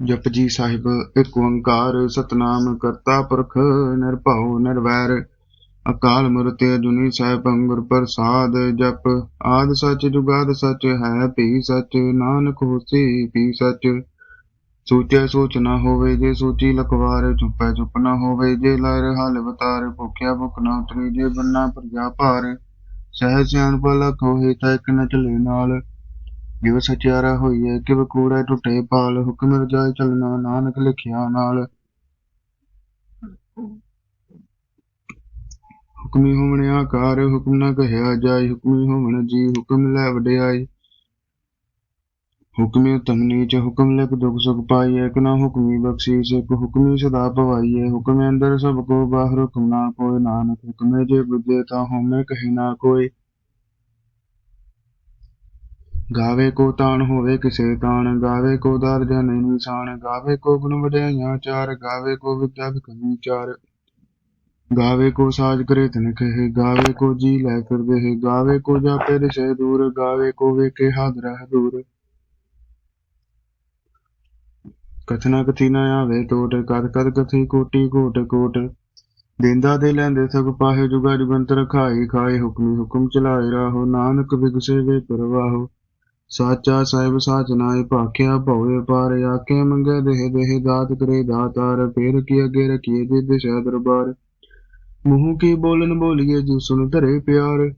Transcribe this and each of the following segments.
ਜਪਜੀ ਸਾਹਿਬ, ਇੱਕ ਓੰਕਾਰ ਸਤਨਾਮ ਕਰਤਾ ਪੁਰਖ, ਨਿਰਭਉ, ਨਿਰਵੈਰ। ਅਕਾਲ ਮੂਰਤਿ ਅਜੂਨੀ ਸਾਹਿਬ ਗੁਰ ਪ੍ਰਸਾਦ ਜਪ। ਆਦ ਸੱਚ ਜੁਗਾਦ ਸੱਚ ਹੈ, ਭੀ ਸੱਚ। ਨਾਨਕ ਹੋਸੀ, ਭੀ ਸੱਚ। ਸੋਚੈ ਸੋਚ ਨਾ ਹੋਵੇ ਜੇ ਸੋਚੀ ਲਖਵਾਰ, ਚੁੱਪੈ ਚੁੱਪ ਨਾ ਹੋਵੇ ਜੇ ਲਾਇਰ ਹਲ ਬਤਾਰ ਭੁਖਿਆ ਭੁਖ ਨਾ ਉਤਰੀ ਜੇ ਬੰਨਾ ਪ੍ਰਜਾ ਭਾਰ। ਸਹਿ ਸਿਆਣ ਪਲਕ ਹੋਏ ਤਾਂ ਇੱਕ ਨ ਨਾਲ। ਜਿਵ ਸਚਿਆਰਾ ਹੋਈਏ ਕਿਵ ਕੂੜੈ ਟੁੱਟੇ, ਪਾਲ ਹੁਕਮ ਰਜਾਇ ਚਲਣਾ, ਨਾਨਕ ਲਿਖਿਆ ਨਾਲ। ਹੁਕਮੀ ਹੋਵਣ ਆਕਾਰ, ਹੁਕਮ ਨ ਕਹਿਆ ਜਾਏ, ਹੁਕਮੀ ਹੋਵਣ ਜੀ, ਹੁਕਮ ਲੈ ਵਡਿਆਈ ਹੁਕਮੀ ਉਤਮ ਨੀਚ, ਹੁਕਮ ਲਿਖ ਦੁਖ ਸੁਖ ਪਾਈਏ ਇਕ ਨਾ ਹੁਕਮੀ ਬਖਸ਼ੀਸ਼, ਇੱਕ ਹੁਕਮੀ ਸਦਾ ਭਵਾਈਏ ਹੁਕਮ ਅੰਦਰ ਸਭ ਕੋ, ਬਾਹਰ ਹੁਕਮ ਨਾ ਕੋਈ, ਨਾਨਕ ਹੁਕਮੇ ਜੇ ਬੁੱਝੇ, ਤਾਂ ਹਉਮੈ ਕਹੇ ਨਾ ਕੋਈ। ਗਾਵੇ ਕੋ ਤਾਣ ਹੋਵੇ ਕਿਸੇ ਤਾਣ, ਗਾਵੇ ਕੋ ਦਰ ਜਨ ਨਿਸ਼ਾਨ, ਗਾਵੇ ਕੋ ਗੁਣ ਵਡਿਆਈਆਂ ਚਾਰ, ਗਾਵੇ ਕੋ ਵਿਦਿਆ ਵਿਕਮੀ ਚਾਰ। ਗਾਵੇ ਕੋ ਸਾਜ ਕਰੇ ਤਨ ਕਹੇ ਗਾਵੇ ਕੋ ਜੀ ਲੈ ਫਿਰ ਦੇਹ ਗਾਵੇ ਕੋ ਜਾਪੇ ਦਿਸੇ ਦੂਰ, ਗਾਵੇ ਕੋ ਵੇਖੇ ਹਾਦਰ ਹੈ ਦੂਰ। ਕਥਨਾ ਕਥੀ ਨਾ ਆਵੇ ਟੋਟ ਕਦ ਕਦ ਕਥੀ ਕੋਟੀ ਕੋਟ ਕੋਟ। ਦਿੰਦਾ ਦੇ ਲੈਂਦੇ ਸਭ ਪਾਹੇ, ਜੁਗਾ ਜੁਗੰਤਰ ਖਾਈ ਖਾਏ ਹੁਕਮੀ ਹੁਕਮ ਚਲਾਏ ਰਾਹੋ, ਨਾਨਕ ਵਿਗਸੇ ਵੇ ਪਰਵਾਹੋ। ਸਾਚਾ ਸਾਹਿਬ ਸਾਚ ਨਾਏ ਭਾਖਿਆ ਭਉਏ ਪਾਰ ਆਕੇ ਮੰਗੇ ਦੇਹ ਦੇਹ ਦਾਤ ਕਰੇ ਦਾਤਾਰ, ਫੇਰ ਕੀ ਅੱਗੇ ਰਖੀਏ ਜੇ ਦਿਸ਼ਾ ਦਰਬਾਰ। ਮੂੰਹ ਕੀ ਬੋਲਨ ਬੋਲੀਏ ਜਿ ਸੁਨ ਧਰੇ ਪਿਆਰ।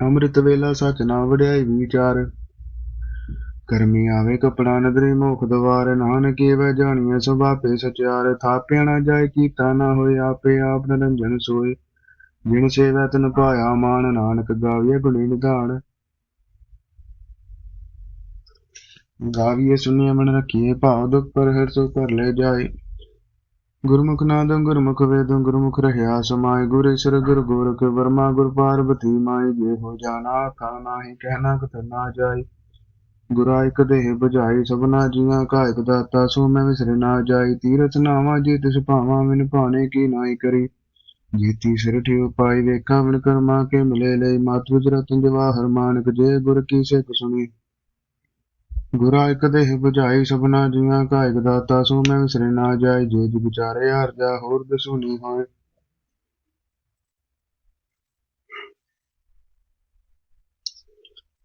ਅੰਮ੍ਰਿਤ ਵੇਲਾ ਸਚ ਨਾ ਵਡਿਆਈ ਵਿਚਾਰ। ਕਰਮੀ ਆਵੇ ਕਪੜਾ ਨਦਰੀ ਮੋਖ ਦਵਾਰ, ਨਾਨਕੇ ਵੈ ਜਾਣੀਐ ਸੁਭਾਪੇ ਸਚਿਆਰ। ਥਾਪਿਆ ਨਾ ਜਾਏ ਕੀਤਾ ਨਾ ਹੋਏ, ਆਪੇ ਆਪ ਨਿਰੰਜਨ ਸੋਏ। ਜਿਨ ਸੇਵੈ ਤਨ ਪਾਇਆ ਮਾਨ ਨਾਨਕ ਗਾਵੀਏ ਗੁਣੀ ਨਿਧਾਨ। ਗਾਵੀਏ ਸੁਣੀਏ ਮਨ ਰਖੀਏ ਭਾਵ ਦੁਖ ਪਰ ਹਰ ਸੋ ਕਰ ਲੈ ਜਾਏ। ਗੁਰਮੁਖ ਨਾਦ ਗੁਰਮੁਖ ਵੇਦ ਗੁਰਮੁਖ ਰਹਿਆ ਸਮਾਏ ਗੁਰ ਈਸ਼ਰ ਗੁਰ ਗੋਰਖ ਵਰਮਾ ਗੁਰ ਪਾਰਬਤੀ ਮਾਈ ਜੇ ਹੋ ਜਾਣਾ ਆਖਾ ਨਾਹੀ ਕਹਿਣਾ ਕਥ ਨਾ ਜਾਏ। ਗੁਰਾ ਇਕ ਦੇਹ ਬੁਝਾਈ ਸਭਨਾ ਜੀਆਂ ਕਾ ਇਕ ਦਾਤਾ ਸੋ ਮੈਂ ਵਿਸਰੇ ਨਾ ਜਾਈ ਤੀਰਥ ਨਾਵਾ ਜੇ ਤਿਸ ਭਾਵਾ ਮਿਨ ਭਾਣੇ ਕੀ ਨਾਈ ਕਰੀ। ਜੀਤੀ ਸਿਰ ਠਿਓ ਪਾਈ ਵੇਖਾਂ ਕਰਮਾ ਕੇ ਮਿਲੇ ਲਈ ਮਾਤੁ ਰਤਨ ਜਵਾਹਰ ਮਾਨਕ ਜੇ ਗੁਰ ਕੀ ਸਿੱਖ ਸੁਣੀ। ਗੁਰਾ ਇਕ ਦੇਹ ਬੁਝਾਈ ਸਭਨਾ ਜੀਆਂ ਕਾ ਇਕ ਦਾਤਾ ਸੋ ਮੈਂ ਵਿਸਰੇ ਨਾ ਜਾਏ, ਜੇ ਜੀ ਵਿਚਾਰੇ ਹਰ ਜਾ ਹੋਰ ਦਸੂਨੀ ਹੋਏ।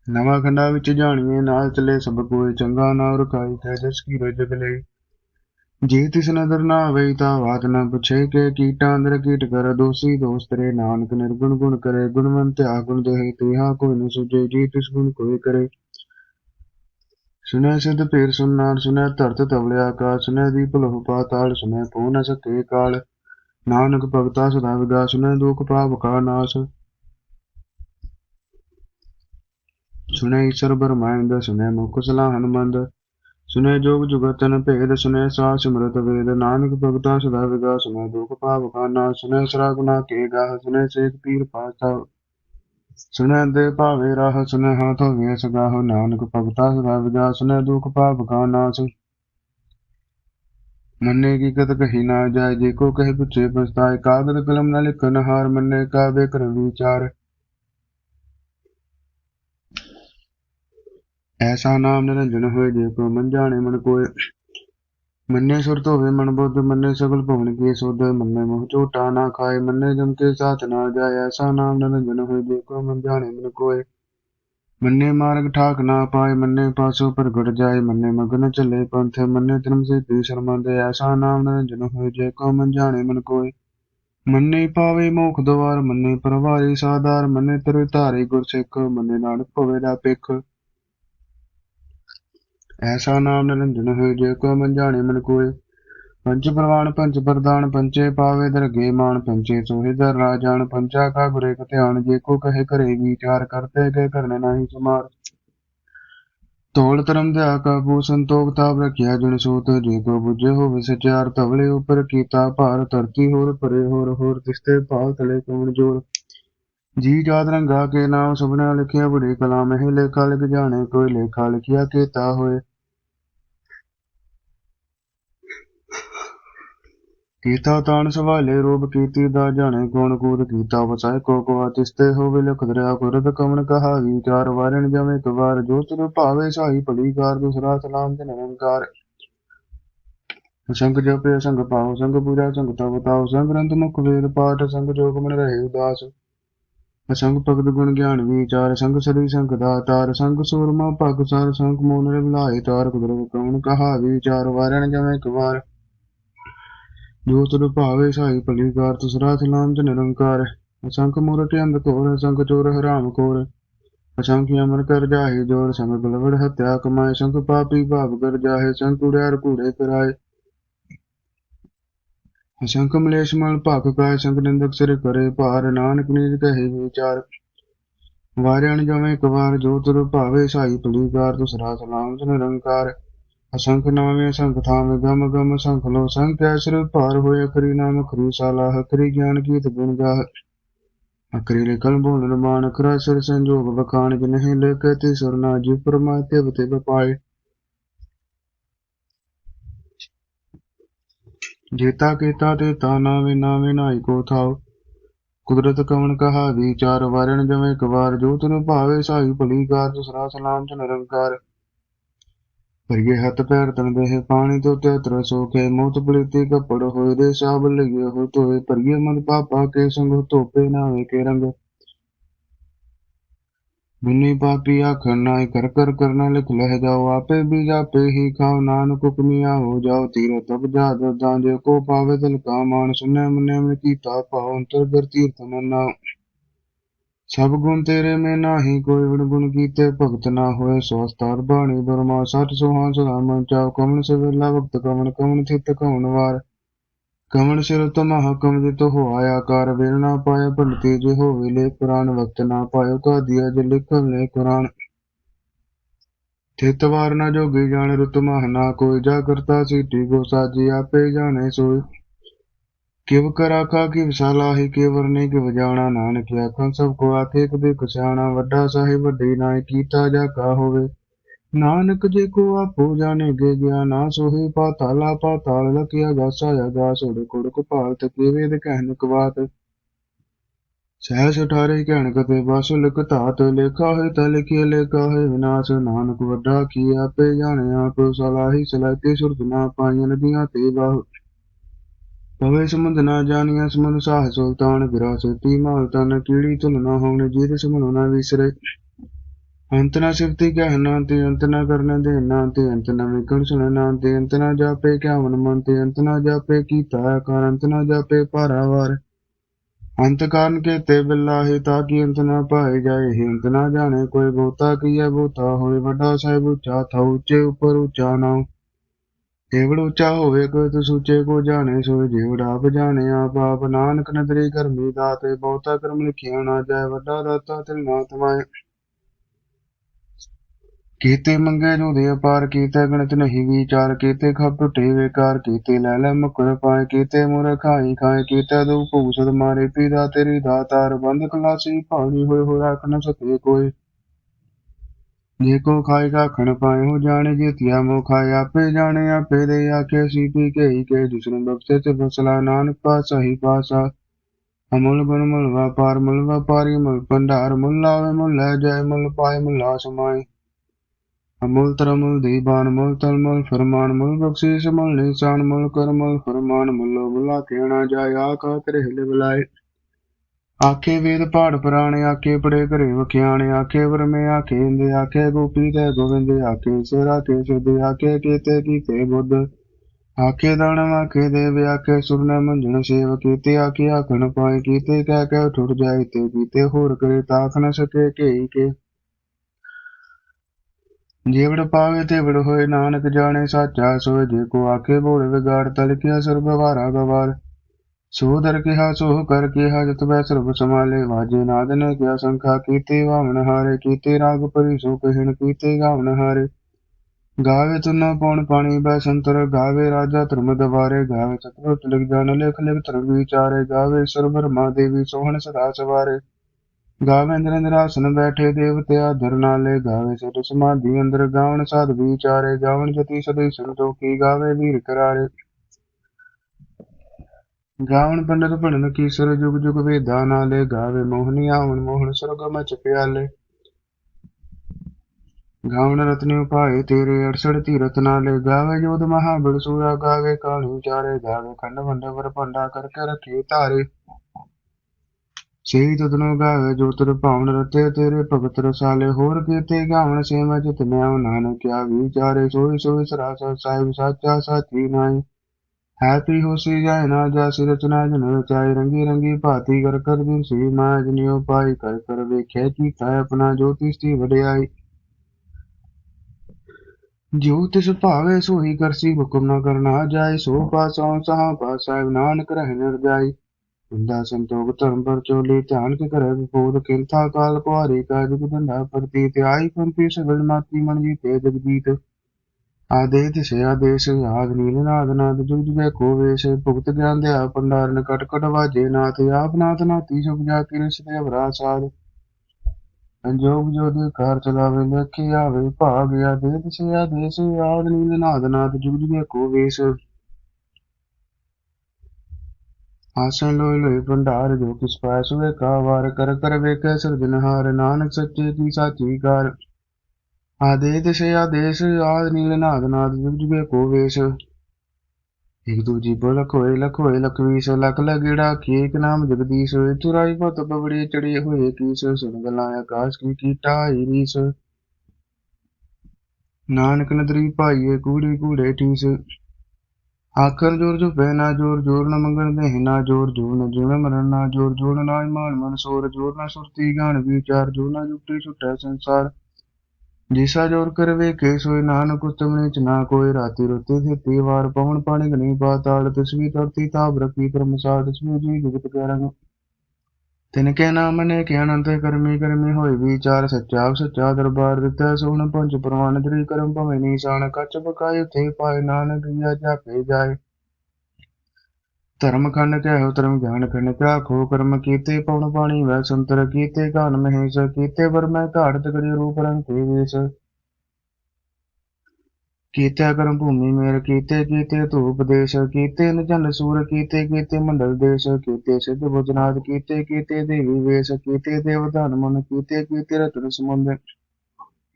ਨਵਾਂ ਖੰਡਾ ਵਿੱਚ ਜਾਣੀਏ, ਨਾਲ ਚਲੇ ਸਭ ਕੋਈ ਚੰਗਾ ਨਾ ਰਖਾਈ ਤੇ ਜਸ ਕੀ ਰਜਗ ਲਈ। ਜੇ ਤਿਸ ਨਦਰ ਨਾ ਆਵੇ ਤਾਂ ਬਾਤ ਨਾ ਪੁੱਛੇ ਕਿ ਕੀਟਾਂ ਅੰਦਰ ਕੀਟ ਕਰ, ਦੋਸੀ ਦੋਸਤ ਰੇ ਨਾਨਕ ਨਿਰਗੁਣ ਗੁਣ ਕਰੇ ਗੁਣਵੰਤ ਆ ਗੁਣ ਦੇਹ, ਤੇਹਾ ਕੋਈ ਨ ਸੁਝੇ, ਜੀ ਤਿਸ ਗੁਣ ਕੋਈ ਕਰੇ। ਸੁਨੈ ਸਿਧ ਪੇਰ ਸੁਨਾਰ ਸੁਨੈ ਧਰਤ ਤਵਲੇ ਆਕਾਸ਼ ਸੁਨੈ ਦੀਪ ਲਹੁ ਪਾਤਾਲ ਸੁਨੈ ਪਉ ਨ ਸਕੇ ਕਾਲ। ਨਾਨਕ ਭਗਤਾ ਸਦਾ ਵਿਗਾ ਸੁਨੈ ਦੁਖ ਪਾਪ ਕਾ ਨਾਸ। ਸੁਨੈ ਈਸ਼ਰ ਬਰਮਾਇੰਦ ਸੁਨੈ ਮੁਖ ਸਲਾਹਨ ਮੰਦ। ਸੁਨੈ ਜੋਗ ਜੁਗਤਨ ਭੇਦ ਸੁਨੈ ਸਾ ਸਿਮਰਤ ਵੇਦ, ਨਾਨਕ ਭਗਤਾ ਸਦਾ ਵਿਗਾ ਸੁਨੈ ਦੁਖ ਪਾਪ ਕਾ ਨਾਸ ਸਰਾ ਗੁਨਾ ਕੇ ਗਾ ਸੁਨੈ ਸੇਤ ਪੀਰ ਪਾਸਾ ਸੁਨੈ ਦੇ ਭਾਵੇ ਰਾਹ ਸੁਨੈ ਹਾਥ ਹੋਵੇ ਸਗਾਹ ਨਾਨਕ ਭਗਤਾ ਸਦਾ ਵਿਗਾ ਸੁਨੈ ਦੁਖ ਪਾਪ ਕਾ ਨਾਸ ਮੰਨੇ ਕੀ ਕਤ ਕਹੀ ਨਾ ਜਾਏ, ਜੇ ਕੋ ਕਹੇ ਪੁੱਛੇ ਪਛਤਾਏ, ਕਾਗਦ ਕਲਮ ਨਾ ਲਿਖਨ ਹਾਰ ਮੰਨੇ ਕਾਵੇ ਕਰ ਵਿਚਾਰ? ਐਸਾ ਨਾਮ ਨਿਰੰਜਨ ਹੋਏ ਜੇ ਕੋ ਮਨ ਜਾਣੇ ਮਨ ਕੋਏ। ਮੰਨੇ ਸੁਰਤ ਹੋਵੇ ਮਨ ਬੁੱਧ, ਮੰਨੇ ਸਗਲ ਭਵਨ ਕੀ ਸੁਧ ਮੰਨੇ ਮੋਹ ਝੂਟਾ ਨਾ ਖਾਏ, ਮੰਨੇ ਜਮ ਕੇ ਸਾਥ ਨਾ ਜਾਏ। ਐਸਾ ਨਾਮ ਨਿਰੰਜਨ ਹੋਏ ਜੇ ਕੋ ਮਨ ਜਾਣੇ ਮਨ ਕੋਏ। ਮੰਨੇ ਮਾਰਗ ਠਾਕ ਨਾ ਪਾਏ, ਮੰਨੇ ਪਾਸੋ ਪ੍ਰਗਟ ਜਾਏ, ਮੰਨੇ ਮਗਨ ਚੱਲੇ ਪੰਥ, ਮੰਨੇ ਧਰਮ ਸੇ ਤੀ ਸ਼ਰਮੰਦੇ ਐਸਾ ਨਾਮ ਨਿਰੰਜਨ ਹੋਏ ਜੇ ਕੋ ਮਨ ਜਾਣੇ ਮਨ ਕੋਏ। ਮੰਨੇ ਪਾਵੇ ਮੋਖ ਦਵਾਰ, ਮੰਨੇ ਪਰਵਾਰੀ ਸਾਦਾਰ ਮੰਨੇ ਤਰ ਧਾਰੇ ਗੁਰ ਮੰਨੇ ਨਾਨਕ ਭਵੇ ਦਾ ਪਿਖ ਐਸਾ ਨਾਮ ਨਿਰੰਜਨ ਹੋਏ, ਜੇ ਕੋ ਮਨ ਜਾਣੇ ਮਨ ਕੋਏ। ਪੰਜ ਪ੍ਰਵਾਨ ਪੰਜ ਪ੍ਰਦਾਨ ਪੰਚੇ ਪਾਵੇ ਦਰਗੇ ਮਾਨ ਪੰਚੇ ਸੋਹਿ, ਦਰ ਰਾਜਾਨ ਪੰਚਾ ਕਾ ਗੁਰੇ ਕੋ ਧਿਆਨ, ਜੇ ਕੋ ਕਹੇ ਕਰੇ ਵਿਚਾਰ ਕਰਤੇ ਕੇ ਕਰਨੇ ਨਹੀਂ ਸੁਮਾਰ। ਤੋਲ ਧਰਮ ਦੇ ਆਕਾ ਕੋ ਸੰਤੋਖ, ਤਾਪ ਰਖਿਆ ਜਨ ਸੋਤ, ਜੇ ਕੋ ਬੁਝੇ ਹੋਵੇ ਸਚਾਰ, ਤਵਲੇ ਉਪਰ ਕੀਤਾ ਭਾਰ, ਧਰਤੀ ਹੋਰ ਪਰੇ ਹੋਰ ਹੋਰ ਤਿਸਤੇ ਭਾਲ, ਤਲੇ ਕੌਣ ਜੋਰ। ਜੀ ਜਾਤ ਰੰਗਾ ਕੇ ਨਾਮ, ਸੁਭਨਾ ਲਿਖਿਆ, ਬੁਰੀ ਕਲਾਮ ਹੈ ਲੇਖਾ ਲਿਖ ਜਾਣੇ, ਕੋਈ ਲੇਖਾ ਲਿਖਿਆ ਕੀਤਾ ਹੋਏ। ਕੀਤਾ ਤਾਣ ਸਵਾਲੇ, ਰੂਪ ਕੀਤੀ ਦਾ ਜਾਣੇ ਕੌਣ ਕੂਦ ਕੀਤਾ ਵਸਾਇ ਕੋ ਕੋ ਤਿਸਤੇ ਹੋਵੇ ਲਖ ਦਰਿਆ ਕੁਰਦ ਕਮਨ ਕਹਾ ਵਿਚਾਰ ਵਾਰਨ ਜਮੇ ਇੱਕ ਵਾਰ, ਜੋ ਤੁਰ ਭਾਵੇ ਸਾਈ ਭਲੀ ਕਾਰ, ਦੂਸਰਾ ਸਲਾਮ ਤੇ ਨਿਰੰਕਾਰ। ਸੰਗ ਜਪੇ, ਸੰਗ ਪਾਉ ਸੰਗ ਪੂਜਾ, ਸੰਗ ਤਪ ਤਾਉ ਸੰਗ ਗ੍ਰੰਥ ਮੁਖ ਵੇਦ ਪਾਠ, ਸੰਗ ਜੋਗ ਮਨ ਰਹੇ ਉਦਾਸ। ਅਸੰਗ ਭਗਤ ਗੁਣ ਗਿਆਨ ਵਿਚਾਰ, ਸੰਗ ਸਰੀ ਸੰਗ ਦਾਤਾਰ ਸੰਗ ਸੂਰਮਾ ਭਗ ਸਾਰ, ਸੰਗ ਮੋਨ ਰੇ ਬੁਲਾਏ ਤਾਰ, ਕੁਦਰਤ ਕਉਣ ਕਹਾ ਵਿਚਾਰ ਵਾਰਨ ਜਮੇ ਇੱਕ ਵਾਰ। ਜੋ ਤੁਰ ਭਾਵੇ ਸਾਈ ਭਲੀ ਕਾਰ ਤੁਸਰਾ ਸਲਾਮ ਤੇ ਨਿਰੰਕਾਰ ਅਸੰਖ ਮੂਰਤ ਅੰਧ ਕੋਰ, ਅਸੰਖ ਚੋਰ ਹਰਾਮ ਕੋਰ। ਅਸੰਖ ਅਮਰ ਕਰ ਜਾਹੇ ਜੋਰ, ਸੰਗ ਗਲਵੜ ਹਤਿਆ ਕਮਾਏ। ਸੰਖ ਪਾਪੀ ਭਾਵ ਕਰ ਜਾਹੇ, ਸੰਖ ਉੜਿਆਰ ਕੂੜੇ ਕਰਾਏ। ਅਸੰਖ ਮਲੇਸ਼ ਮਲ ਭਖ ਕਾਇ ਸੰਗ ਨਿੰਦਕ ਸਿਰ ਕਰੇ ਭਾਰ। ਨਾਨਕ ਨੀਜ ਕਹੇ ਵਿਚਾਰ। ਵਾਰਿਆਣ ਜਵੇਂ ਇੱਕ ਵਾਰ ਜੋ ਤੁਰ ਭਾਵੇ ਸਾਈ ਭਲੀ ਤੁਸਰਾ ਸਲਾਮ ਤੇ ਨਿਰੰਕਾਰ ਅਸੰਖ ਨਾਮੇ ਅਸੰਖ ਥਾਮੇ ਗਮ ਗਮ ਸੰਖ ਲੋ ਸੰਖ ਐਸਰ ਭਾਰ ਹੋਏ ਅਖਰੀ ਨਾਮ ਖਰੂ ਸਾਲਾ ਅਖਰੀ ਗਿਆਨ ਕੀਤ ਗੁਣ ਗਾਹ। ਅਖਰੀ ਲਿਖਲ ਬੋਲ ਰਮਾਨ ਅਖਰਾ ਸਿਰ ਸੰਜੋਗ ਬਖਾਨ ਜਿਨਹਿ ਲੇਖੇ ਤੇ ਸੁਰਨਾ ਜੀ ਪਰਮਾਤੇ ਬਤੇ ਬਪਾਏ ਜੇਤਾ ਕੀਤਾ ਤੇ ਤਾ ਨਾਵੇ ਨਾਵੇ ਨਾਈ ਕੋ ਥਾਉ। ਕੁਦਰਤ ਕਵਣ ਕਹਾ ਵਿਚਾਰ ਵਾਰਨ ਜਵੇਂ ਇੱਕ ਵਾਰ ਜੋ ਤਨ ਭਾਵੇ ਸਾਈ ਭਲੀ ਕਾਰ ਤੁਸਰਾ ਸਲਾਮ ਚ ਨਿਰੰਕਾਰ। ਭਰੀਏ ਹੱਥ ਪੈਰ ਤਨ ਦੇਹ ਪਾਣੀ ਤੋਂ ਤੇ ਤਰ ਸੋਖੇ ਮੋਤ ਪਲੀਤੀ ਕਪੜ ਹੋਏ ਦੇ ਸਾਬ ਲਗੇ ਹੋ ਤੋਏ ਭਰੀਏ ਮਨ ਪਾਪਾ ਕੇ ਸੰਗ ਧੋਪੇ ਨਾਵੇ ਕੇ ਰੰਗ। ਬਿਨੀ ਪਾਪੀ ਆਖਣ ਨਾਇ ਕਰ ਕਰ ਕਰਨਾ ਲਿਖ ਲਹਿ ਜਾਓ, ਆਪੇ ਵੀ ਜਾਪੇ ਹੀ ਖਾਓ, ਨਾਨਕ ਹੁਕਮੀਆਂ ਹੋ ਜਾਓ ਤੀਰ ਤਬ ਜਾਦ ਦਾਂਜੇ ਕੋ ਪਾਵੇ ਦਿਲ ਕਾ ਮਾਨ ਸੁਨੇ ਮਨੇ ਮਨ ਕੀਤਾ ਪਾਉ ਅੰਤਰ ਦਰ ਤੀਰਥ ਮਨਾ ਸਭ ਗੁਣ ਤੇਰੇ ਮੈਂ ਨਾਹੀ, ਕੋਈ ਵਿਣ ਕੀਤੇ ਭਗਤ ਨਾ ਹੋਏ, ਸੋ ਅਸਤਾਰ ਬਾਣੀ ਬਰਮਾ ਸੱਚ ਸੁਹਾਨ ਸਦਾ ਮਨ ਚਾਉ ਕਮਨ ਸੇ ਵੇਲਾ ਕਮਨ ਕਮਨ ਥਿਤ ਕਉਣ ਵਾਰ। ਕਮਨ ਸਿਰ ਤਮ ਹਕਮ ਜਿਤ ਹੋ ਆਇਆ ਕਾਰ, ਵੇਲ ਨਾ ਪਾਇਆ ਭੰਡਤੀ ਜੇ ਹੋਵੇ ਲੇ ਕੁਰਾਨ, ਵਕਤ ਨਾ ਪਾਇਓ ਕਾ ਦਿਆ ਜੇ ਲਿਖਲ ਨੇ ਕੁਰਾਨ। ਥਿਤ ਵਾਰ ਨਾ ਜੋਗੀ ਜਾਣ, ਰੁਤ ਮਹ ਨਾ ਕੋਈ, ਜਾ ਕਰਤਾ ਸੀਟੀ ਗੋ ਸਾਜੀ, ਆਪੇ ਜਾਣੇ ਸੋਈ। ਕਿਵ ਕਰ ਆਖਾ ਕਿ ਵਿਸਾਲਾ ਹੀ ਕੇ ਵਰਨੇ ਕਿ ਵਜਾਣਾ ਨਾਨਕ ਆਖਾਂ ਸਭ ਕੋ ਆਖੇ, ਕਦੇ ਕੁਸਿਆਣਾ ਵੱਡਾ ਸਾਹਿਬ, ਵੱਡੀ ਨਾਇ ਕੀਤਾ ਜਾ ਕਾ ਹੋਵੇ। ਨਾਨਕ ਜੇ ਕੋ ਆਪੋ ਜਾਣੇ ਗੇ ਗਿਆਨਾ ਸੋਹੀ, ਪਾਤਾਲਾ ਪਾਤਾਲ ਲਕਿਆ ਗਾਸਾ ਜਗਾ ਸੋੜ ਕੁੜਕ ਭਾਲਤ, ਕੇ ਵੇਦ ਕਹਿਨ ਕਵਾਤ ਸਹਿਸ ਉਠਾਰੇ ਕਹਿਣ ਕਤੇ ਬਸ ਲਿਖ ਧਾਤ। ਲੇਖਾ ਹੈ ਤਾ ਲਿਖਿਆ ਲੇਖਾ ਹੈ ਵਿਨਾਸ਼। ਨਾਨਕ ਵੱਡਾ ਕੀ ਆਪੇ ਜਾਣੇ, ਆਪ ਸਲਾਹੀ ਸਲਾਤੇ ਸੁਰਤ ਨਾ ਪਾਈਆਂ ਨਦੀਆਂ ਤੇ ਬਾਹ। ਪਵੇ ਸਮੁੰਦ ਨਾ ਜਾਣੀਆਂ ਸਮੁੰਦ ਸਾਹ ਸੁਲਤਾਨ ਵਿਰਾਸਤੀ ਮਾਲ ਤਨ, ਕੀੜੀ ਤੁਲ ਹੋਣ ਜੀਤ ਸਮੁਨ ਵਿਸਰੇ। ਅੰਤ ਨਾ ਸਿਫਤੀ ਕਹਿਣਾ ਤੇ ਅੰਤ ਨਾ ਕਰਨ ਦੇਣਾ ਤੇ ਅੰਤ ਨਾ ਵਿਕਣ ਸੁਣਨਾ ਤੇ ਅੰਤ ਨਾ ਜਾਪੇ ਕਿਆ ਮਨ ਮਨ ਤੇ, ਅੰਤ ਨਾ ਜਾਪੇ ਕੀਤਾ ਕਰ ਅੰਤ ਨਾ ਜਾਪੇ ਭਾਰਾਵਾਰ ਅੰਤ ਕਾਰਨ ਕੇ ਤੇ ਬਿਲਾਹੀ ਤਾਂ ਕਿ ਅੰਤ ਨਾ ਪਾਏ ਜਾਏ, ਹੀ ਅੰਤ ਨਾ ਜਾਣੇ, ਕੋਈ ਬਹੁਤਾ ਕੀਆ ਬਹੁਤਾ ਹੋਏ, ਵੱਡਾ ਸਾਹਿਬ ਉੱਚਾ ਥਾ, ਉੱਚੇ ਉੱਪਰ ਉੱਚਾ ਨਾਮ ਕੇਵੜ ਉੱਚਾ ਹੋਵੇ, ਕੋਈ ਤੂੰ ਸੂਚੇ ਕੋ ਜਾਣੇ, ਸੋਏ ਜੀਵੜ ਆਪ ਜਾਣੇ, ਆਪ ਆਪ ਨਾਨਕ ਨਦਰੀ ਕਰਮੀ ਦਾਤੇ, ਬਹੁਤਾ ਕਰਮ ਲਿਖਿਆ ਨਾ ਜਾਏ, ਵੱਡਾ ਦਾਤਾ ਤਿਲ ਨਾ ਤਮਾਏ। ਕੀਤੇ ਮੰਗੇ ਨੂੰ ਦੇ ਅਪਾਰ, ਕੀਤੇ ਗਣਤ ਨਹੀਂ ਵਿਚਾਰ, ਕੀਤੇ ਖਪ ਟੁੱਟੇ ਵੇਕਾਰ, ਕੀਤੇ ਲੈ ਲੈ ਮੁਕਰ ਪਾਏ, ਕੀਤੇ ਮੁਰ ਖਾਈ ਖਾਏ, ਕੀਤੇ ਦੂ ਭੂਸਦ ਮਾਰੇ ਪੀਦਾ ਤੇਰੀ ਦਾਤਾਰ ਬੰਦ ਕਲਾਸੀ ਭਾਣੀ ਹੋਏ ਹੋ ਰੱਖ ਨ ਸਕੇ ਕੋਈ। ਜੇ ਕੋ ਖਾਏਗਾ ਖਣ ਪਾਏ ਜਾਣੇ ਜੀਤਿਆ ਮੋ ਖਾਏ ਆਪੇ ਜਾਣੇ, ਆਪੇ ਦੇ ਆਖੇ ਸੀ ਪੀ ਕੇ ਹੀ ਕੇ, ਜਿਸਨੂੰ ਬਖਸ਼ੇ ਤੇ ਬਸਲਾ ਨਾਨਕ ਪਾਸਾ ਹੀ ਪਾਸਾ ਅਮੁੱਲ ਗੁਣ ਮੁੱਲ ਵਪਾਰ, ਮੁੱਲ ਵਪਾਰੀ ਮੁੱਲ ਭੰਡਾਰ, ਮੁੱਲ ਆਵੇ ਮੁੱਲ ਲੈ ਜਾਏ, ਮੁੱਲ ਪਾਏ, ਮੁੱਲਾ ਸਮਾਏ। ਅਮੁੱਲ ਤਰਮੁੱਲ ਦੀਬਾਨ, ਮੁਲ ਤਲਮੁੱਲ ਫਰਮਾਨ, ਮੁਲ ਬਖਸ਼ੀਸ਼, ਮੁਲ ਨਿਸ਼ਾਨ, ਮੁਲ ਕਰਮੁੱਲ ਫਰਮਾਨ, ਮੁੱਲੋ ਮੁੱਲਾ ਕਹਿਣਾ ਜਾਏ, ਆਖਾ ਤੇਰੇ ਹਿਲ ਬੁਲਾਏ। ਆਖੇ ਵੇਦ ਪਾੜ ਪੁਰਾਣੇ, ਆਖੇ ਪੜੇ ਘਰੇ ਵਖਿਆਣੇ, ਆਖੇ ਵਰਮੇ, ਆਖੇ ਇੰਦੇ, ਆਖੇ ਗੋਪੀ ਤੇ ਗੋਵਿੰਦ, ਆਖੇ ਸੇਰਾ ਕੇ ਸਿਧ, ਆਖੇ ਕੀਤੇ ਕੀਤੇ ਬੁੱਧ। ਆਖੇ ਦਾਣ, ਆਖੇ ਦੇਵ, ਆਖੇ ਸੁਰਨਾ ਮੰਜਣ ਸੇਵ ਕੀਤੇ, ਆਖੇ ਆਖਣ ਪਾਏ ਕੀਤੇ, ਕਹਿ ਕਹਿ ਠੁਰ ਜਾਏ ਤੇ ਕੀਤੇ, ਹੋਰ ਕਰੇ ਤਾਖ ਨ ਸਕੇ ਕੇਈ ਕੇ। ਜੀਵੜ ਪਾਵੇ ਤੇ ਵੜ ਹੋਏ ਨਾਨਕ ਜਾਣੇ, ਸਾਚਾ ਸੋਏ ਜੇ ਕੋ ਆਖੇ ਬੋਲ ਵਿਗਾੜ ਤਲਕਿਆ ਸਰਬ ਵਾਰਾ ਗਵਾਰ। ਸੋ ਦਰ ਕਿਹਾ, ਸੋਹ ਕਰ ਕਿਹਾ, ਜਤ ਬੈ ਸਰਬ ਸਮਾਲੇ ਵਾਜੇ ਨਾਦ ਨੇ ਕਿਆ ਸੰਖਾ ਕੀਤੇ ਵਾਵਣ ਹਾਰੇ। ਕੀਤੇ ਰਾਗ ਪਰੀ ਸੋ ਕਹਿਣ ਕੀਤੇ ਗਾਵਣ ਹਾਰੇ। ਗਾਵੇ ਤੁਨਾ ਪੌਣ ਪਾਣੀ ਬੈ ਸੰਤਰ। ਗਾਵੇ ਰਾਜਾ ਧਰਮ ਦਵਾਰੇ। ਗਾਵੇ ਚਤੁਰਤ ਲਿਖ ਜਾਨ ਲਿਖ ਲਿਖ ਧਰਮ ਵਿਚਾਰੇ। ਗਾਵੇ ਸਰਬਰਮਾ ਦੇਵੀ ਸੋਹਣ ਸਦਾ ਸਵਾਰੇ। ਗਾਵੇ ਇੰਦਰ ਇੰਦਰਾਸਨ ਬੈਠੇ ਦੇਵਤਿਆ ਧਰ ਨਾਲੇ। ਗਾਵੇ ਸਤ ਸਮਾਧੀ ਅੰਦਰ ਗਾਵਣ ਸਾਧ ਵਿਚਾਰੇ। ਗਾਵਣ ਜਤੀ ਸਦੀ ਸੰਤੋਖੀ। ਗਾਵੇ ਵੀਰ ਕਰਾਰੇ। ਗਾਵਣ ਪੰਡਤ ਭਣਨ ਕੀਸਰ ਜੁਗ ਜੁਗ ਵੇਦਾਂ ਨਾਲੇ ਗਾਵੇ ਮੋਹਨੀ ਆਵਣ ਮੋਹਨ ਸੁਰਗ ਮਚ ਗਾਵਣ ਰਤਨਿ ਉਪਾਏ ਤੇਰੇ 68 ਤੀਰਥ ਨਾਲੇ ਗਾਵੇ ਜੋਧ ਮਹਾਬਲ ਸੂਰਾ ਗਾਵੇ ਕਾਹੂ ਚਾਰੇ ਗਾਵੇ ਖੰਡ ਵੰਡ ਵਰ ਭੰਡਾ ਕਰਕੇ ਰੱਖੇ ਧਾਰੇ। ਸਹੀ ਤਦਨੋ ਗਾਵੇ ਜੋ ਤੁਰ ਭਾਵਨ ਰਤੇ ਤੇਰੇ ਭਗਤ ਰਸਾਲੇ ਹੋਰ ਕੀਤੇ ਗਾਵਣ ਸੇਵਾ ਜਿਤ ਨਿਆਉ ਨਾਨਕਿਆ ਵਿਚਾਰੇ ਸੋਈ ਸੋਈ ਸਰਾਸਰ ਸਾਹਿਬ ਸਾਚਾ ਸਾਚੀ ਨਾਈ ਹੈਪੀ ਹੋਸੀ ਜਾਏ ਨਾ ਜਾਸੀ ਰਚਨਾ ਜਨ ਰਚਾਈ ਰੰਗੀ ਰੰਗੀ ਭਾਤੀ ਕਰ ਕਰ ਦਿਨ ਸੀ ਮਾਜ ਨਿਉ ਪਾਈ ਕਰ ਕਰ ਵੇਖੇ ਕੀਤਾ ਆਪਣਾ ਜੋਤੀ ਸਤੀ ਵਡਿਆਈ। ਜੋ ਤਿਸ ਭਾਵੇ ਸੋਈ ਕਰਸੀ ਹੁਕਮ ਨਾ ਕਰਨਾ ਜਾਏ, ਸੋ ਪਾਸੋਂ ਸਹਾ ਪਾਸਾਇ ਨਾਨਕ ਰਹਿ ਨਿਰ ਹੁੰਦਾ ਸੰਤੋਖ ਧਰਮ ਪਰ ਚੋਲੀ ਧਿਆਨ ਕੇ ਕਰੇ ਵਿਪੂਤ ਕਿੰਥਾ ਕਾਲ ਕੁਹਾਰੀ ਕਾ ਜੁਗ ਧੰਦਾ ਪ੍ਰਤੀ ਤੇ ਆਈ ਕੰਪੀ ਸਗਲ ਮਾਤੀ ਮਨ ਜੀ ਤੇ ਜਗਜੀਤ। ਆਦੇਤ ਸੇ ਆਦੇਸ਼ ਆਦ ਨੀਲ ਨਾਦ ਨਾਦ ਜੁਗ ਜੁਗੇ ਕੋ ਵੇਸ਼। ਭੁਗਤ ਗਿਆਨ ਦੇ ਆਪ ਭੰਡਾਰਨ ਕਟ ਕਟ ਵਾਜੇ। ਨਾਥ ਆਪ ਨਾਥ ਨਾਤੀ ਸੁਖ ਜਾ ਕੇ ਰਿਸ਼ ਤੇ ਅਵਰਾ ਸਾਧ ਸੰਜੋਗ ਜੋਦੀ ਕਾਰ ਚਲਾਵੇ, ਲਖੀ ਆਵੇ, ਭਾਗ ਆਦੇਤ ਸੇ ਨੀਲ ਨਾਦ ਨਾਦ ਜੁਗ ਜੁਗੇ ਕੋ ਵੇਸ਼। ਆਸਨ ਲੋਇ ਲੋਇ ਭੰਡਾਰ ਜੋ ਕਿਸ ਪਾਸ ਹੋਏ ਕਾ ਵਾਰ ਕਰ ਕਰ ਵੇਖੈ ਸਿਰਜਨਹਾਰ ਨਾਨਕ ਸੱਚੇ ਕੀ ਸਾਚੀ ਕਾਰ। ਆਦੇਤ ਸੇ ਆਦੇਸ਼, ਆਦ ਨੀਲ ਨਾਦ ਨਾਦ ਜੁਗ ਜੁਗੇ ਕੋ ਵੇਸ਼। ਇਕ ਦੂਜੀ ਬੋ ਲਖ ਹੋਏ ਲਖ ਹੋਏ ਲਖ ਵੀਸ ਲਖ ਲਗੜਾ ਕੀ ਇੱਕ ਨਾਮ ਜਗਦੀਸ਼। ਚੁਰਾਈ ਭਤ ਬਵੜੇ ਚੜੇ ਹੋਏ ਕੀਸ ਨਾਨਕ ਨਦਰੀ ਭਾਈਏ ਕੂੜੇ ਕੂੜੇ ਠੀਸ। ਆਖਰ ਜੋਰ ਜੋ ਨਾ ਜੋਰ ਜੋਰ ਨ ਮੰਗਣ ਦੇ ਨਾ ਜੋਰ ਜੋਰ ਨ ਜਿਵੇਂ ਮਰਨ ਨਾ ਜੋਰ ਜੋਰ ਨਾ ਮਾਨ ਮਨ ਸੋਰ, ਜੋਰ ਨਾ ਸੁਰਤੀ ਗਾਣ ਵਿਚਾਰ, ਜੋਰ ਨਾ ਜੁਗਤੀ ਛੁਟੈ ਸੰਸਾਰ। ਜਿਸਾ ਜੋਰ ਕਰਵੇ ਕੇ ਨਾਨਕ ਉਤਮਨੇ ਚ ਨਾ ਕੋਈ ਰਾਤੀ ਰੁੱਤੀ ਥਿਤੀ ਵਾਰ ਪਵਨ ਪਾਣੀ ਗਨੀ ਪਾਤਾਲ ਤਸਵੀ ਤਰਤੀ ਤਾਪ ਰਖੀ ਪਰਮਸਾਰ ਤਸਵੀ ਜੀ ਜੁਗਤ ਕਰੰਗ ਤਿਨ ਕੇ ਨਾਮ ਨੇ ਕਿ ਅਨੰਤ ਕਰਮੀ ਕਰਮੀ ਹੋਏ ਵਿਚਾਰ, ਸੱਚਾ ਸੱਚਾ ਦਰਬਾਰ ਦਿੱਤਾ ਸੋਹਣ ਪੰਜ ਪ੍ਰਵਾਨ ਦਰੀ ਕਰਮ ਭਵੇਂ ਨੀਸਾਨ ਕੱਚ ਪਕਾਏ ਉਥੇ ਪਾਏ ਨਾਨਕ ਗਿਆ ਜਾਪੇ ਜਾਏ। ਧਰਮ ਖੰਡ ਕਹਿਓ, ਧਰਮ ਗਿਆਨ ਖੰਡ ਕਿਆ ਖੋ ਕਰਮ ਕੀਤੇ ਪਉਣ ਪਾਣੀ ਵੈ ਸੰਤਰ, ਕੀਤੇ ਘਾਨ ਮਹੇਸ਼, ਕੀਤੇ ਵਰ ਘਾੜ ਤਕੜੀ ਰੂਪ ਰੰਗ ਤੇ ਵੇਸ। ਕੀਤੇ ਕਰਮ ਭੂਮੀ ਮੇਰ, ਕੀਤੇ ਕੀਤੇ ਧੂਪ ਦੇਸ਼, ਕੀਤੇ ਨਜਨ ਸੂਰ, ਕੀਤੇ ਕੀਤੇ ਮੰਡਲ ਦੇਸ਼, ਕੀਤੇ ਸਿੱਧ ਬੁਜਨਾਦ ਕੀਤੇ ਕੀਤੇ ਦੇਵੀ ਵੇਸ਼, ਕੀਤੇ ਦੇਵ ਧਨ ਮਨ, ਕੀਤੇ ਕੀਤੇ ਰਤਨ ਸਮੁੰਦ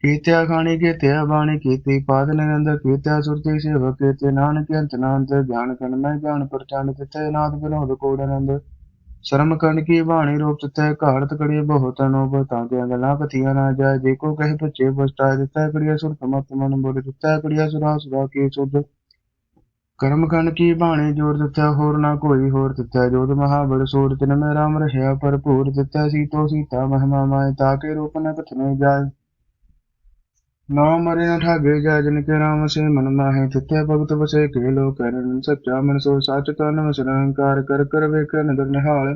ਕੀਤੇ ਖਾਣੀ ਕੀਤੇ ਬਾਣੀ, ਕੀਤੀ ਪਾਦ ਨਿਰੰਦਰ ਕੀਤੇ ਸੁਰਤੀ ਸੇਵਕ, ਕੀਤੇ ਨਾਨਕ, ਅੰਤ ਨਾਨਕ ਗਿਆਨ ਕਨ ਮੈਂ ਗਿਆਨ ਪਰਚਾਨ ਤਿਤੇ ਨਾਦ ਬਿਨੋਦ ਕੋੜ ਆਨੰਦ। ਸ਼ਰਮ ਕਰਨ ਕੀ ਬਾਣੀ ਰੂਪ ਤਿਤੇ ਘਾੜਤ ਕੜੀ ਬਹੁਤ ਅਨੋਭ ਤਾਂ ਕੇ ਗੱਲਾਂ ਕਥੀਆਂ ਨਾ ਜਾਏ, ਜੇ ਕੋ ਕਹੇ ਪੁੱਛੇ ਪਛਤਾਏ, ਦਿੱਤਾ ਕੜੀਆ ਸੁਰਤ ਮਤ ਮਨ ਬੋਲ, ਦਿੱਤਾ ਕੜੀਆ ਸੁਰਾ ਸੁਰਾ ਕੀ ਸੁਧ। ਕਰਮ ਕਨ ਕੀ ਬਾਣੀ ਜੋਰ ਦਿੱਤਾ, ਹੋਰ ਨਾ ਕੋਈ ਹੋਰ ਦਿੱਤਾ, ਜੋਤ ਮਹਾਬਲ ਸੋਰ ਤਿਨ ਮੈਂ ਰਾਮ ਰਹਿਆ, ਭਰਪੂਰ ਦਿੱਤਾ, ਸੀਤੋ ਸੀਤਾ ਮਹਿਮਾ ਮਾਏ ਤਾਕੇ ਰੂਪ ਨ ਕਥਨੇ ਜਾਏ। ਨੌ ਮਰੇ ਨ ਠਾਗੇ ਜਾ ਜਨ ਕੇ ਰਾਮ ਸੇ ਮਨ ਮਾਹੇ ਤਿੱਥੇ ਭਗਤ ਵਸੇ ਕੇ ਲੋ ਕਰਨ ਸੱਚਾ ਮਨ ਸੋ ਸੱਚ ਤਨ ਵਸਰੰਕਾਰ ਕਰ ਕਰ ਵੇਖ ਨਦਰ ਨਿਹਾਲ।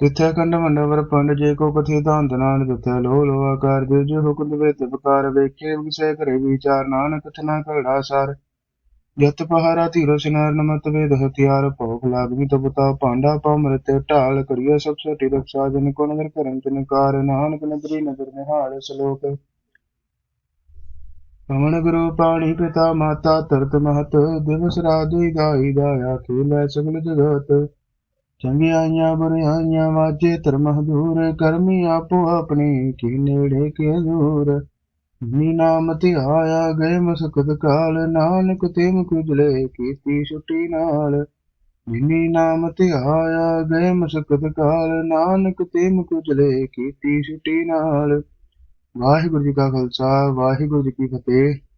ਤਿੱਥੇ ਕੰਡ ਮੰਡਵਰ ਪੰਡ ਜੇ ਕੋ ਕਥੀ ਧੰਦ ਨਾਨ ਤਿੱਥੇ ਲੋ ਲੋ ਆਕਾਰ ਦੇ ਜੋ ਹੁਕਮ ਦੇ ਤਿਪਕਾਰ ਵੇਖੇ ਵਿਸੇ ਕਰੇ ਵਿਚਾਰ ਨਾਨਕ ਕਥਨਾ ਕੜਾ ਸਾਰ। ਜਤ ਪਹਾਰਾ ਧੀਰੋ ਸਿਨਾਰ ਨਮਤ ਵੇਦ ਹਥਿਆਰ ਭੋਗ ਲਾਗਵੀ ਤਪਤਾ ਭਾਂਡਾ ਪਾ ਮਰਤੇ ਢਾਲ ਕਰੀਆ ਸਭ ਸਟੀ ਰਖਸ਼ਾ ਜਨ ਕੋ ਨਦਰ ਕਰਮ ਤਨਕਾਰ ਨਾਨਕ ਨਦਰੀ ਨਦਰ ਨਿਹਾਲ ਸ਼ਲੋਕ। ਪਵਨ ਗੁਰੂ ਪਾਣੀ ਪਿਤਾ ਮਾਤਾ ਤਰਤ ਮਹਤ, ਦਿਵਸ ਰਾਧੀ ਗਾਈ ਗਾਇਆ ਖੇਲੇ ਸਗਲ ਜਗਤ। ਚੰਗਿਆਈਆਂ ਬੁਰਾਈਆਂ ਵਾਜੇ ਧਰਮ ਹਦੂਰ ਕਰਮੀ ਆਪੋ ਆਪਣੀ ਕੀ ਨੇੜੇ ਕੇ ਦੂਰ। ਨੀ ਨਾਮ ਤੇ ਆਇਆ ਗਏ ਮਸਕਤ ਕਾਲ, ਨਾਨਕ ਤੇ ਮੁਖ ਕੀਤੀ ਛੁੱਟੀ ਨਾਲ। ਜਿਨੀ ਨਾਮ ਤੇ ਆਇਆ ਗਏ ਮਸਕਤ ਕਾਲ, ਨਾਨਕ ਤੇ ਮੁਖ ਕੀਤੀ ਛੁੱਟੀ ਨਾਲ। ਵਾਹਿਗੁਰੂ ਜੀ ਕਾ ਖਾਲਸਾ, ਵਾਹਿਗੁਰੂ ਜੀ ਕੀ ਫਤਿਹ।